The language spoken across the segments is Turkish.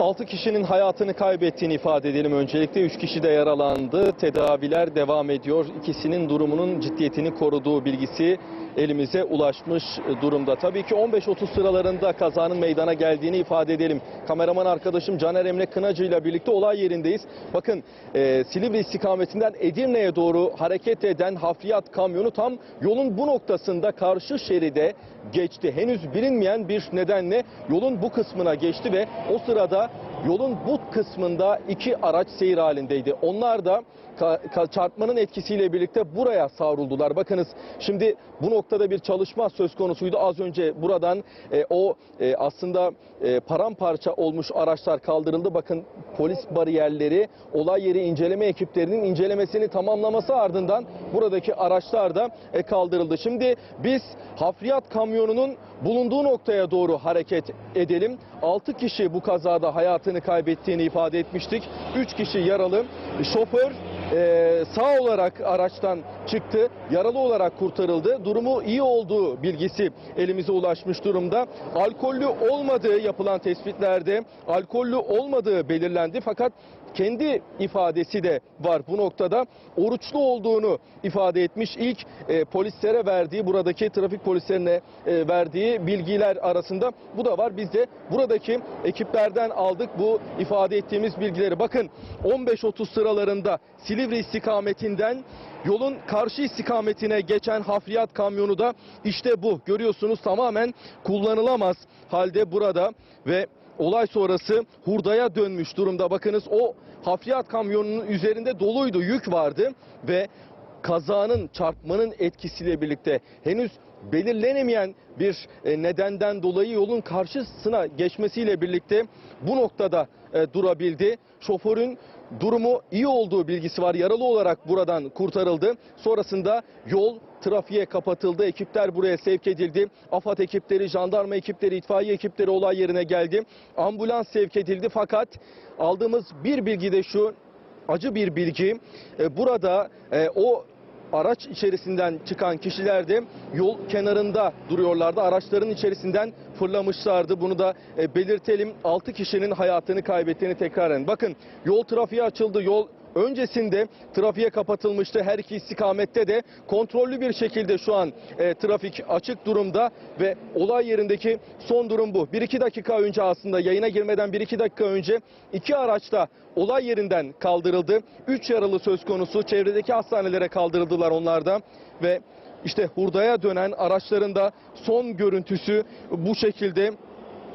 6 kişinin hayatını kaybettiğini ifade edelim öncelikle. 3 kişi de yaralandı. Tedaviler devam ediyor. İkisinin durumunun ciddiyetini koruduğu bilgisi elimize ulaşmış durumda. Tabii ki 15.30 sıralarında kazanın meydana geldiğini ifade edelim. Kameraman arkadaşım Caner Emre Kınacı ile birlikte olay yerindeyiz. Bakın e, Silivri istikametinden Edirne'ye doğru hareket eden hafriyat kamyonu tam yolun bu noktasında karşı şeride geçti. Henüz bilinmeyen bir nedenle yolun bu kısmına geçti ve o sırada yolun bu kısmında iki araç seyir halindeydi. Onlar da çarpmanın etkisiyle birlikte buraya savruldular. Bakınız şimdi bu noktada bir çalışma söz konusuydu. Az önce buradan e, o e, aslında e, paramparça olmuş araçlar kaldırıldı. Bakın polis bariyerleri olay yeri inceleme ekiplerinin incelemesini tamamlaması ardından buradaki araçlar da e, kaldırıldı. Şimdi biz hafriyat kamyonunun bulunduğu noktaya doğru hareket edelim. 6 kişi bu kazada hayatını kaybettiğini ifade etmiştik. 3 kişi yaralı. Şoför e, sağ olarak araçtan çıktı. Yaralı olarak kurtarıldı. Durumu iyi olduğu bilgisi elimize ulaşmış durumda. Alkollü olmadığı yapılan tespitlerde alkollü olmadığı belirlendi. Fakat kendi ifadesi de var bu noktada. Oruçlu olduğunu ifade etmiş. İlk e, polislere verdiği, buradaki trafik polislerine e, verdiği bilgiler arasında bu da var. Biz de buradaki ekiplerden aldık bu ifade ettiğimiz bilgileri. Bakın 15.30 sıralarında Silivri istikametinden yolun karşı istikametine geçen hafriyat kamyonu da işte bu. Görüyorsunuz tamamen kullanılamaz halde burada ve olay sonrası hurdaya dönmüş durumda. Bakınız o hafriyat kamyonunun üzerinde doluydu, yük vardı ve kazanın, çarpmanın etkisiyle birlikte henüz belirlenemeyen bir e, nedenden dolayı yolun karşısına geçmesiyle birlikte bu noktada e, durabildi. Şoförün durumu iyi olduğu bilgisi var. Yaralı olarak buradan kurtarıldı. Sonrasında yol trafiğe kapatıldı. Ekipler buraya sevk edildi. AFAD ekipleri, jandarma ekipleri, itfaiye ekipleri olay yerine geldi. Ambulans sevk edildi fakat aldığımız bir bilgi de şu acı bir bilgi. E, Burada e, o araç içerisinden çıkan kişiler de yol kenarında duruyorlardı. Araçların içerisinden fırlamışlardı. Bunu da e, belirtelim. 6 kişinin hayatını kaybettiğini tekraren. Bakın yol trafiğe açıldı. Yol öncesinde trafiğe kapatılmıştı. Her iki istikamette de kontrollü bir şekilde şu an e, trafik açık durumda ve olay yerindeki son durum bu. 1-2 dakika önce aslında yayına girmeden 1-2 dakika önce iki araç da olay yerinden kaldırıldı. 3 yaralı söz konusu çevredeki hastanelere kaldırıldılar onlar da ve işte hurdaya dönen araçların da son görüntüsü bu şekilde.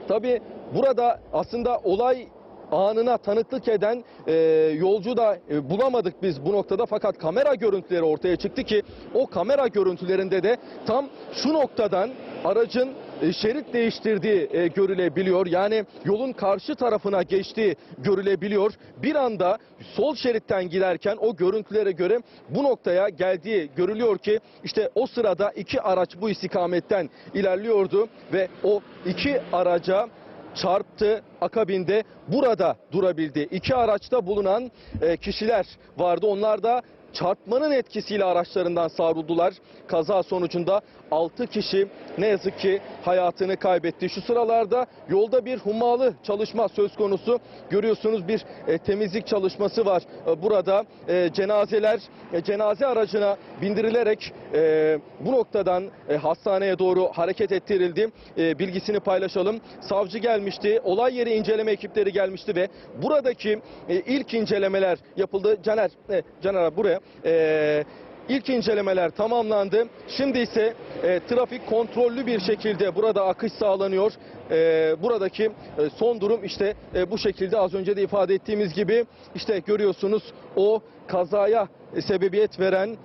Tabii burada aslında olay anına tanıklık eden e, yolcu da e, bulamadık biz bu noktada fakat kamera görüntüleri ortaya çıktı ki o kamera görüntülerinde de tam şu noktadan aracın e, şerit değiştirdiği e, görülebiliyor. Yani yolun karşı tarafına geçtiği görülebiliyor. Bir anda sol şeritten giderken o görüntülere göre bu noktaya geldiği görülüyor ki işte o sırada iki araç bu istikametten ilerliyordu ve o iki araca çarptı akabinde burada durabildi. İki araçta bulunan e, kişiler vardı. Onlar da çarpmanın etkisiyle araçlarından savruldular. Kaza sonucunda 6 kişi ne yazık ki hayatını kaybetti. Şu sıralarda yolda bir hummalı çalışma söz konusu. Görüyorsunuz bir e, temizlik çalışması var. E, burada e, cenazeler e, cenaze aracına bindirilerek e, bu noktadan e, hastaneye doğru hareket ettirildi. E, bilgisini paylaşalım. Savcı gelmişti. Olay yeri inceleme ekipleri gelmişti ve buradaki e, ilk incelemeler yapıldı. Caner, e, Caner abi buraya. E, İlk incelemeler tamamlandı. Şimdi ise e, trafik kontrollü bir şekilde burada akış sağlanıyor. E, buradaki e, son durum işte e, bu şekilde az önce de ifade ettiğimiz gibi işte görüyorsunuz o kazaya sebebiyet veren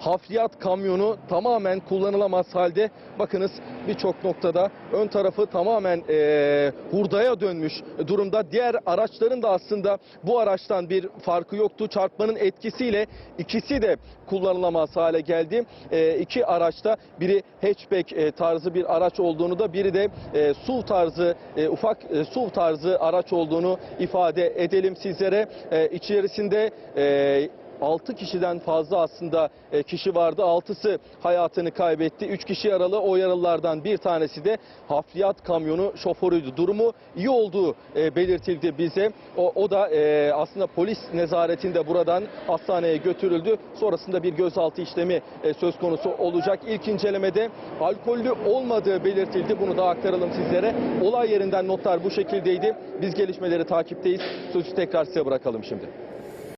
hafriyat kamyonu tamamen kullanılamaz halde. Bakınız birçok noktada ön tarafı tamamen e, hurdaya dönmüş durumda. Diğer araçların da aslında bu araçtan bir farkı yoktu. Çarpmanın etkisiyle ikisi de kullanılamaz hale geldi. E, iki araçta biri hatchback e, tarzı bir araç olduğunu da biri de e, SUV tarzı e, ufak e, SUV tarzı araç olduğunu ifade edelim sizlere. E, içerisinde e, 6 kişiden fazla aslında e, kişi vardı. 6'sı hayatını kaybetti. 3 kişi yaralı. O yaralılardan bir tanesi de hafriyat kamyonu şoförüydü. Durumu iyi olduğu e, belirtildi bize. O, o da e, aslında polis nezaretinde buradan hastaneye götürüldü. Sonrasında bir gözaltı işlemi söz konusu olacak. İlk incelemede alkollü olmadığı belirtildi. Bunu da aktaralım sizlere. Olay yerinden notlar bu şekildeydi. Biz gelişmeleri takipteyiz. Sözü tekrar size bırakalım şimdi.